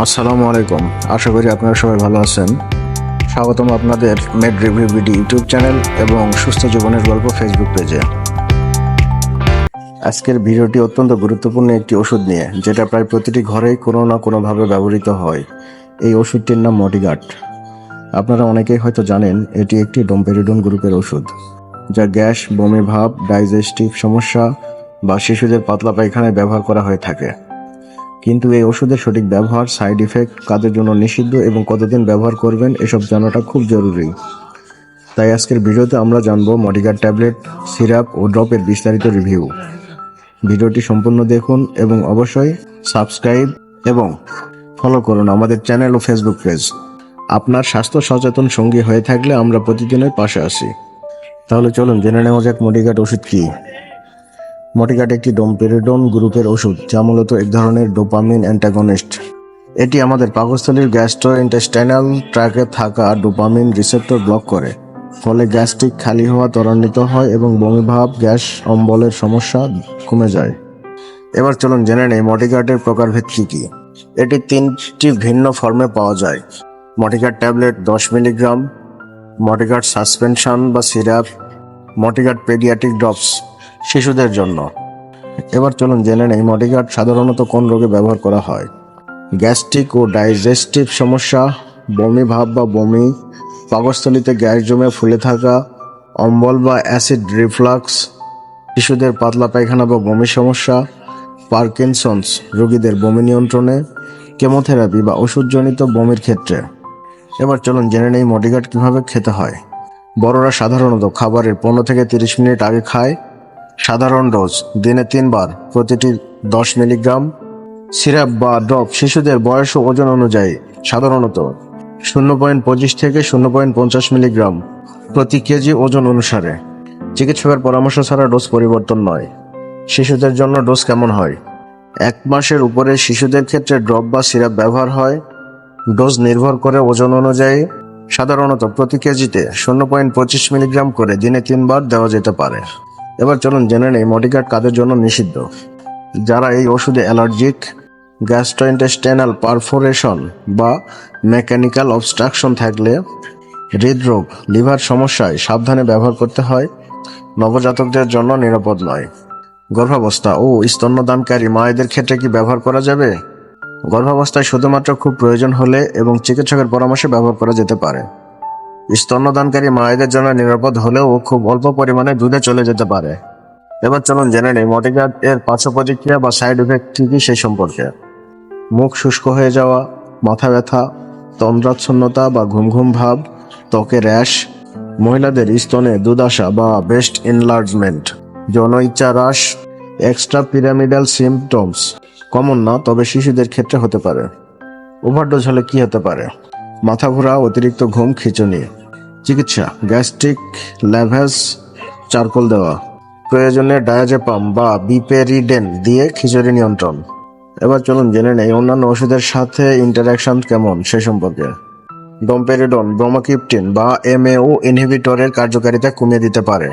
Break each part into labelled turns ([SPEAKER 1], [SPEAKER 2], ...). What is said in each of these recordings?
[SPEAKER 1] আসসালামু আলাইকুম। আশা করি আপনারা সবাই ভালো আছেন। স্বাগতম আপনাদের Med Review BD YouTube channel এবং সুস্থ জীবনের গল্প ফেসবুক পেজে। আজকের ভিডিওটি অত্যন্ত গুরুত্বপূর্ণ একটি ওষুধ নিয়ে, যেটা প্রায় প্রতিটি ঘরেই কোনো না কোনোভাবে ব্যবহৃত হয়। এই ওষুধটির নাম মডিগার্ড আপনারা অনেকেই হয়তো জানেন, এটি একটি ডোমপেরিডন গ্রুপের ওষুধ, যা গ্যাস, বমি ভাব, ডাইজেস্টিভ সমস্যা বা শিশুদের পাতলা পায়খানায় ব্যবহার করা হয়ে থাকে। কিন্তু এই ওষুধের সঠিক ব্যবহার সাইড ইফেক্ট কাদের জন্য নিষিদ্ধ এবং কতদিন ব্যবহার করবেন এসব জানাটা খুব জরুরি। তাই আজকের ভিডিওতে আমরা জানব মডিগার ট্যাবলেট, সিরাপ ও ড্রপের বিস্তারিত রিভিউ। ভিডিওটি সম্পূর্ণ দেখুন এবং অবশ্যই সাবস্ক্রাইব এবং ফলো করুন আমাদের চ্যানেল ও ফেসবুক পেজ আপনার স্বাস্থ্য সচেতন সঙ্গী হয়ে থাকলে আমরা প্রতিদিনের পাশে আসি তাহলে চলুন জেনে নেওয়া যাক মডিগাট ওষুধ কী। মটিকাট একটি ডোমপেরিডন গ্রুপের ওষুধ, যা মূলত এক ধরনের ডোপামিন অ্যান্টাগনিস্ট এটি আমাদের পাকস্থলীর গ্যাস্ট্রো ইন্টেস্টাইনাল ট্র্যাকে থাকা ডোপামিন রিসেপ্টর ব্লক করে। ফলে গ্যাস্ট্রিক খালি হওয়া, ত্বরান্বিত হয় এবং বমিভাব গ্যাস, অম্বলের সমস্যা কমে যায়। এবার চলুন জেনে নেই মটিকাটের প্রকারভেদ কী কী। এটি তিনটি ভিন্ন ফর্মে পাওয়া যায়। মটিকাট ট্যাবলেট দশ মিলিগ্রাম, মটিকাট সাসপেনশন বা সিরাপ, মটিকাট পেডিয়াটিক ড্রপস। শিশুদের জন্য। এবার চলুন জেনে নেই মডিগার্ড সাধারণত কোন রোগে ব্যবহার করা হয়। গ্যাস্ট্রিক ও ডাইজেস্টিভ সমস্যা, বমি ভাব বা বমি, পাকস্থলিতে গ্যাস জমে ফুলে থাকা, অম্বল বা অ্যাসিড রিফ্লাক্স, শিশুদের পাতলা পায়খানা বা বমি সমস্যা, পার্কিনসন্স, রোগীদের বমি নিয়ন্ত্রণে, কেমোথেরাপি বা ওষুধজনিত বমির ক্ষেত্রে। এবার চলুন জেনে নেই মডিগার্ড কীভাবে খেতে হয়। বড়রা সাধারণত খাবারের পনেরো থেকে তিরিশ মিনিট আগে খায় সাধারণ ডোজ, দিনে তিনবার, প্রতিটি দশ মিলিগ্রাম। সিরাপ বা ড্রপ শিশুদের বয়স ও ওজন অনুযায়ী সাধারণত শূন্য পয়েন্ট পঁচিশ থেকে শূন্য পয়েন্ট পঞ্চাশ মিলিগ্রাম প্রতি কেজি ওজন অনুসারে। চিকিৎসকের পরামর্শ ছাড়া ডোজ পরিবর্তন নয়। শিশুদের জন্য ডোজ কেমন হয়? এক মাসের উপরে শিশুদের ক্ষেত্রে ড্রপ বা সিরাপ ব্যবহার হয়। ডোজ নির্ভর করে ওজন অনুযায়ী। সাধারণত প্রতি কেজিতে শূন্য পয়েন্ট পঁচিশ মিলিগ্রাম করে দিনে তিনবার দেওয়া যেতে পারে। এবার চলুন জেনে নেই মডিকাট কাদের জন্য নিষিদ্ধ। যারা এই ওষুধে অ্যালার্জিক, গ্যাস্ট্রোইন্টেস্টাইনাল পারফোরেশন বা মেকানিক্যাল অবস্ট্রাকশন থাকলে হৃদরোগ, লিভার সমস্যায় সাবধানে ব্যবহার করতে হয়, নবজাতকদের জন্য নিরাপদ নয়। গর্ভাবস্থা, ও স্তন্যদানকারী মায়েদের ক্ষেত্রে কি ব্যবহার করা যাবে? গর্ভাবস্থায় শুধুমাত্র খুব প্রয়োজন হলে এবং চিকিৎসকের পরামর্শে ব্যবহার করা যেতে পারে। স্তন্যদানকারী মায়েদের জন্য নিরাপদ হলেও খুব অল্প পরিমাণে দুধে চলে যেতে পারে। এবার চলুন জেনে নেই মডিগার্ড এর পার্শ্ব প্রতিক্রিয়া বা সাইড ইফেক্ট কি কি সেই সম্পর্কে। মুখ শুষ্ক হয়ে যাওয়া, মাথা ব্যথা, তন্দ্রাচ্ছন্নতা বা ঘুম ঘুম ভাব, ত্বকে র্যাশ, মহিলাদের স্তনে দুদাশা বা বেস্ট এনলার্জমেন্ট যৌন ইচ্ছা হ্রাস, এক্সট্রা পিরামিডাল সিমটমস কমন না, তবে শিশুদের ক্ষেত্রে হতে পারে। ওভারডোজ হলে কি হতে পারে? মাথা ঘোরা অতিরিক্ত ঘুম, খিঁচুনি। চিকিৎসা, গ্যাস্ট্রিক, ল্যাভেস, চারকোল দেওয়া। প্রয়োজনে ডায়াজেপাম বা বিপেরিডেন দিয়ে খিচুড়ি নিয়ন্ত্রণ। এবার চলুন জেনে নেই অন্যান্য ওষুধের সাথে ইন্টারাকশন কেমন সে সম্পর্কে। ডোমপেরিডন ব্রোমাকিপটিন বা এমএও ইনহিবিটরের কার্যকারিতা কমিয়ে দিতে পারে।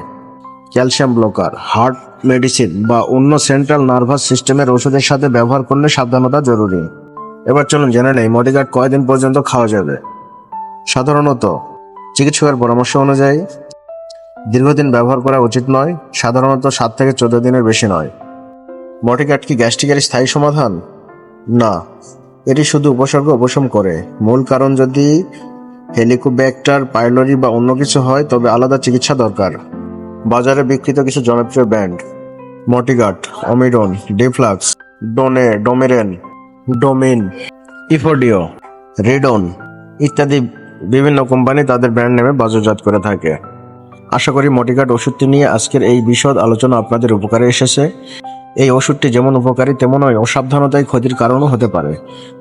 [SPEAKER 1] ক্যালসিয়াম ব্লকার হার্ট মেডিসিন বা অন্য সেন্ট্রাল নার্ভাস সিস্টেমের ওষুধের সাথে ব্যবহার করলে সাবধানতা জরুরি। এবার চলুন জেনে নেই, মডিগার্ড কয়দিন পর্যন্ত খাওয়া যাবে? সাধারণত চিকিৎসকের পরামর্শ অনুযায়ী দীর্ঘদিন ব্যবহার করা উচিত নয়, সাধারণত সাত থেকে চোদ্দ দিনের বেশি নয়। মডিগার্ড কি গ্যাস্ট্রিকের স্থায়ী সমাধান? না, এটি শুধু উপসর্গ উপশম করে। মূল কারণ যদি হেলিকোব্যাক্টার, পাইলরি বা অন্য কিছু হয়, তবে আলাদা চিকিৎসা দরকার। বাজারে বিক্রিত কিছু জনপ্রিয় ব্র্যান্ড। মটিগাট অমিডন ডিফ্লাক্স, ডোনে, ডোমেরেন ডোমিন ইফোডিও, রেডন ইত্যাদি বিভিন্ন কোম্পানি তাদের ব্র্যান্ড নেমে বাজারজাত করে থাকে। আশা করি মটিকাট ওষুধটি নিয়ে আজকের এই বিশদ আলোচনা আপনাদের উপকারে এসেছে। এই ওষুধটি যেমন উপকারী, তেমনই অসাবধানতায় ক্ষতির কারণও হতে পারে।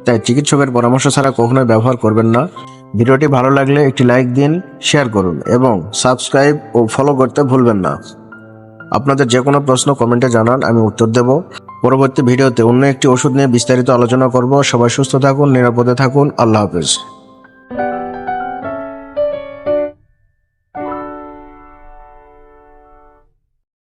[SPEAKER 1] তাই চিকিৎসকের পরামর্শ ছাড়া কখনোই ব্যবহার করবেন না। ভিডিওটি ভালো লাগলে একটি লাইক দিন, শেয়ার করুন এবং সাবস্ক্রাইব ও ফলো করতে ভুলবেন না। আপনাদের যে কোনো প্রশ্ন কমেন্টে জানান, আমি উত্তর দেব। পরবর্তী ভিডিওতে অন্য একটি ওষুধ নিয়ে বিস্তারিত আলোচনা করব। সবাই সুস্থ থাকুন, নিরাপদে থাকুন। আল্লাহ হাফেজ।